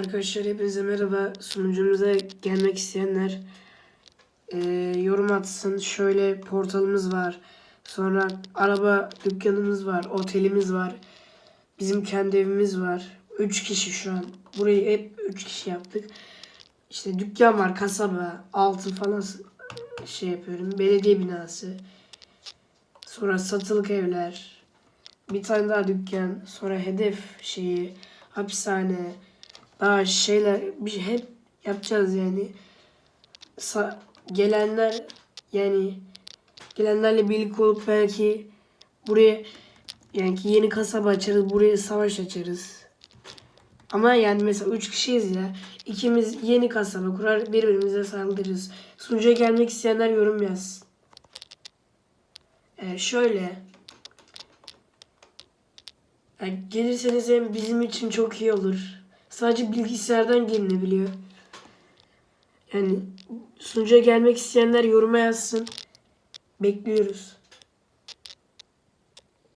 Arkadaşlar hepinize merhaba. Sunucumuza gelmek isteyenler eee, yorum atsın. Şöyle portalımız var. Sonra araba dükkanımız var. Otelimiz var. Bizim kendi evimiz var. 3 kişi şu an. Burayı hep 3 kişi yaptık. İşte dükkan var, kasaba, altın falan şey yapıyorum. Belediye binası. Sonra satılık evler. Bir tane daha dükkan. Sonra hedef şeyi, hapishane, daha şeyler bir şey hep yapacağız yani. Sa- gelenler yani gelenlerle birlikte olup belki buraya yani ki yeni kasaba açarız, buraya savaş açarız. Ama yani mesela üç kişiyiz ya. ikimiz yeni kasaba kurar, birbirimize saldırırız. Sunucuya gelmek isteyenler yorum yazsın. Ee, şöyle. Yani gelirseniz hem bizim için çok iyi olur. Sadece bilgisayardan gelinebiliyor. Yani sunucuya gelmek isteyenler yoruma yazsın. Bekliyoruz.